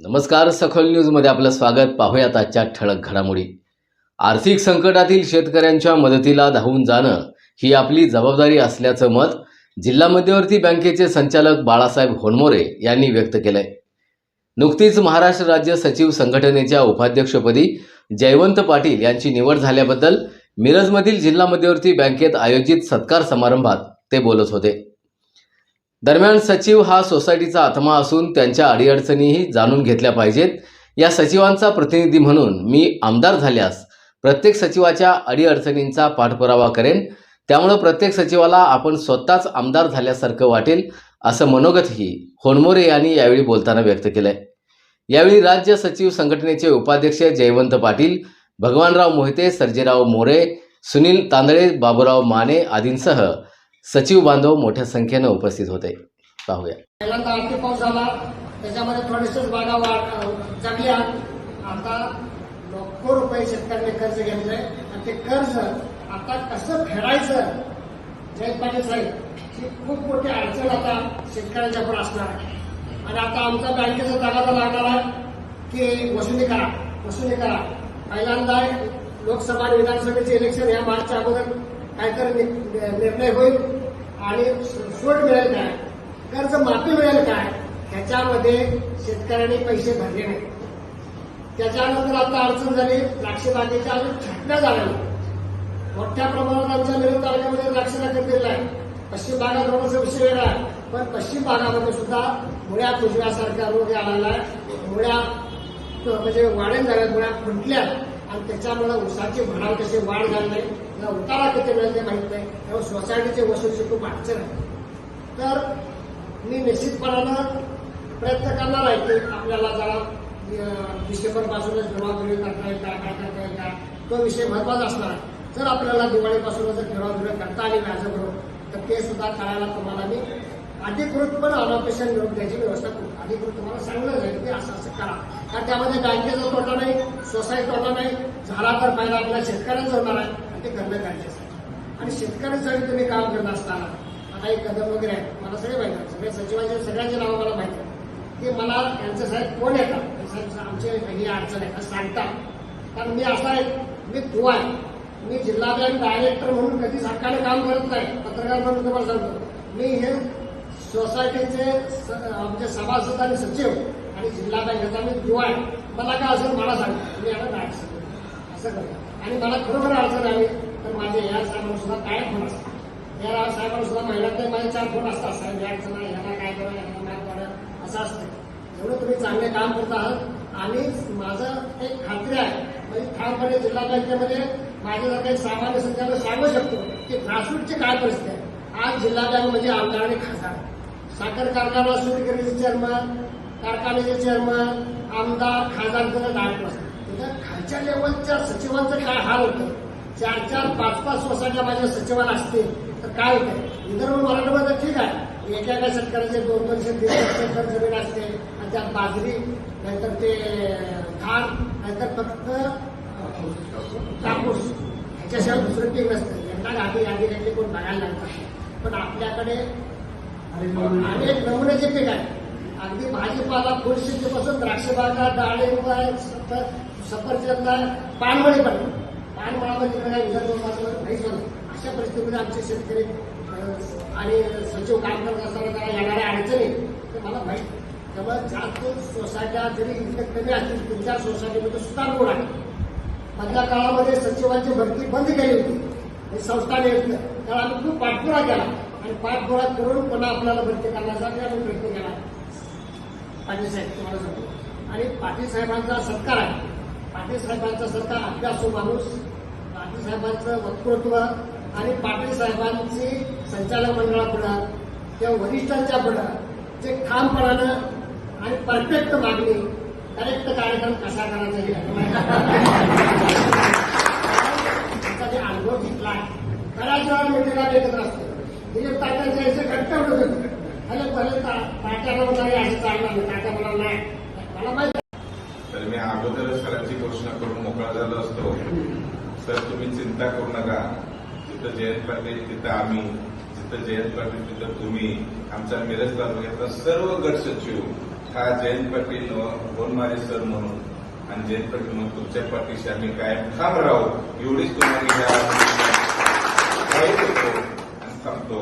नमस्कार सखोल न्यूजमध्ये आपलं स्वागत. पाहूयात आजच्या ठळक घडामोडी. आर्थिक संकटातील शेतकऱ्यांच्या मदतीला धावून जाणं ही आपली जबाबदारी असल्याचं मत जिल्हा मध्यवर्ती बँकेचे संचालक बाळासाहेब होनमोरे यांनी व्यक्त केलंय. नुकतीच महाराष्ट्र राज्य सचिव संघटनेच्या उपाध्यक्षपदी जयवंत पाटील यांची निवड झाल्याबद्दल मिरजमधील जिल्हा मध्यवर्ती बँकेत आयोजित सत्कार समारंभात ते बोलत होते. दरम्यान सचिव हा सोसायटीचा आत्मा असून त्यांच्या अडीअडचणीही जाणून घेतल्या पाहिजेत. या सचिवांचा प्रतिनिधी म्हणून मी आमदार झाल्यास प्रत्येक सचिवाच्या अडीअडचणींचा पाठपुरावा करेन. त्यामुळं प्रत्येक सचिवाला आपण स्वतःच आमदार झाल्यासारखं वाटेल असं मनोगतही होनमोरे यांनी यावेळी बोलताना व्यक्त केलंय. यावेळी राज्य सचिव संघटनेचे उपाध्यक्ष जयवंत पाटील भगवानराव मोहिते सर्जेराव मोरे सुनील तांदळे बाबूराव माने आदींसह सचिव बांधव मोठ्या संख्येनं उपस्थित होते. पाहूया. पहिल्यांदा आणखी पाऊस झाला. त्याच्यामध्ये थोडेसेच बागा वाढ जगल्या आता लाखो रुपये शेतकऱ्यांनी कर्ज घेतलंय. आणि ते कर्ज आता कसं फेडायचं जयंत पाटील साहेब ही खूप मोठी अडचण आता शेतकऱ्यांच्या पुढे असणार आहे. आणि आता आमचा बँकेचा तगादा लागणार की वसुली करा वसुली करा. पहिल्यांदा लोकसभा आणि विधानसभेचे इलेक्शन या मार्चच्या अगोदर काहीतरी नि- निर्णय होईल आणि सूट मिळेल काय? कर्ज माफी मिळेल काय? ह्याच्यामध्ये शेतकऱ्यांनी पैसे भरले नाही त्याच्यानंतर आता अडचण झाली द्राक्षबागेच्या अजून छाटण्या झाल्या मोठ्या प्रमाणात आमच्या मिरज तालुक्यामध्ये द्राक्ष बागा केलेला आहे पश्चिम भागात थोडासा विषय वेगळा आहे पण पश्चिम भागामध्ये सुद्धा मुळ्या कुजव्यासारखा रोग आलेला आहे मुळ्या म्हणजे वाढेल झाल्या मुळ्या फुटल्या आणि त्याच्यामुळे उसाचे भराव कसे वाढ झाली नाही या उतारा किती मिळेल माहीत नाही. त्यामुळे सोसायटीचे वसूलची खूप अडचण आहे तर मी निश्चितपणानं प्रयत्न करणार आहे की आपल्याला जरा अं, डिसेंबर पासूनच करता येईल काय काय करता येईल काय तो विषय महत्त्वाचा असणार आहे. जर आपल्याला दिवाळीपासूनच जर जमावबिरी करता आली व्याजबरोबर तर ते सुद्धा करायला तुम्हाला मी अधिकृतपणे अनॉपेशन मिळवून द्यायची व्यवस्था करू. अधिकृत तुम्हाला सांगलं जाईल की असं असं करा. कारण त्यामध्ये बँकेचा तोटा नाही सोसायटी तोटा नाही. झाला तर फायदा आपल्या शेतकऱ्यांचा होणार आहे आणि ते करणं गरजेचं आहे आणि शेतकऱ्यांसाठी तुम्ही काम करत असताना आता एक कदम वगैरे आहे. मला सगळे माहिती आहे. सगळे सचिवांचे सगळ्यांचे नावं मला माहिती आहे. ते मला यांचं साहेब कोण येतात? साहेब आमचे ही अडचण आहे. असं सांगतात. कारण मी असा आहे मी तू आहे. मी जिल्हा बँक डायरेक्टर म्हणून कधी सरकारने काम करत नाही. पत्रकार म्हणून तुम्हाला सांगतो. मी हे सोसायटीचे आमचे सभासद आणि सचिव आणि जिल्हा बँकेचा मी दुवा मला काय असेल मला सांगतो मी याला नाही सांगतो असं करतो आणि मला खरोखर अडचण आली तर माझे या साहेबांना सुद्धा काय फोन असतात. या साहेबांना सुद्धा महिन्यात माझे चार फोन असतात. साहेब या अडचण यांना काय करा यांना काय करा असं असतं. एवढं तुम्ही चांगले काम करत आहात. आणि माझं एक खात्री आहे. म्हणजे ठामपणे जिल्हा बँकेमध्ये माझ्या काही सामान्य संचालक सांगू शकतो की ग्रासरूटची काय परिस्थिती आहे. आज जिल्हा बँक म्हणजे आमदार आणि खासदार. साखर कारखाना सुरू करण्याचे चेअरमन कारखान्याचे चेअरमन आमदार खासदार डायरेक्टर असतात खालच्या लेवलच्या सचिवांचं काय हाल होतं? चार चार पाच पाच सोसायट्या माझ्या सचिवाला असतील तर काय होतं विदर्भ मराठवाड्यात ठीक आहे. एका एका शेतकऱ्याचे दोन दोनशे दीड एकर जमीन असते आणि त्यात बाजरी नाहीतर ते धान नाहीतर फक्त कापूस. ह्याच्याशिवाय दुसरं पीक नसतं. यांना आधी आधी गाडी कोण बघायला लागतात पण आपल्याकडे अनेक नमुन्याचे पीक आहे. अगदी भाजीपाला फुलशेतीपासून द्राक्षबागा डाळिंब आहे सफरचंद आहे पण. पानमळामध्ये काय विदर्भ मात्र नाहीच होत अशा परिस्थितीमध्ये आमचे शेतकरी आणि सचिव काम करत असताना त्याला येणाऱ्या अडचणी ते मला माहीत त्यामुळे जास्त सोसायट्या जरी इथे कमी असतील तीन चार सोसायटीमध्ये सुद्धा रोड आहे. मधल्या काळामध्ये सचिवांची भरती बंद केली होती. हे संस्थाने त्याला आम्ही खूप पाठपुरा केला. आणि पाठपुरा करून पुन्हा आपल्याला भरती करण्यासाठी आम्ही प्रयत्न केला पाटील साहेब तुम्हाला सांगतो. आणि पाटील साहेबांचा सत्कार आहे. पाटील साहेबांचा सत्कार अभ्यासू माणूस पाटील साहेबांचं वक्तृत्व आणि पाटील साहेबांची संचालक मंडळापुढं किंवा वरिष्ठांच्या पुढं जे ठामपणानं आणि परफेक्ट मागणी करेक्ट कार्यक्रम कसा करायचा हे ताटाचं असं घट्ट होत अरे पहिले ताटाला वगैरे असं चालणार काट्या मला नाही. मला माहिती तर मी अगोदरच सरांची घोषणा करून मोकळा झालो असतो. सर तुम्ही चिंता करू नका. जिथं जयंत पाटील तिथं आम्ही. जिथं जयंत पाटील तिथं तुम्ही. आमचा मिरज तालुक्यातला सर्व गट सचिव. हा जयंत पाटील गोलमारे सर म्हणून. आणि जयंत पाटील म्हणून तुमच्या पाठीशी आम्ही कायम ठाम राहू. एवढीच तुम्हाला थांबतो.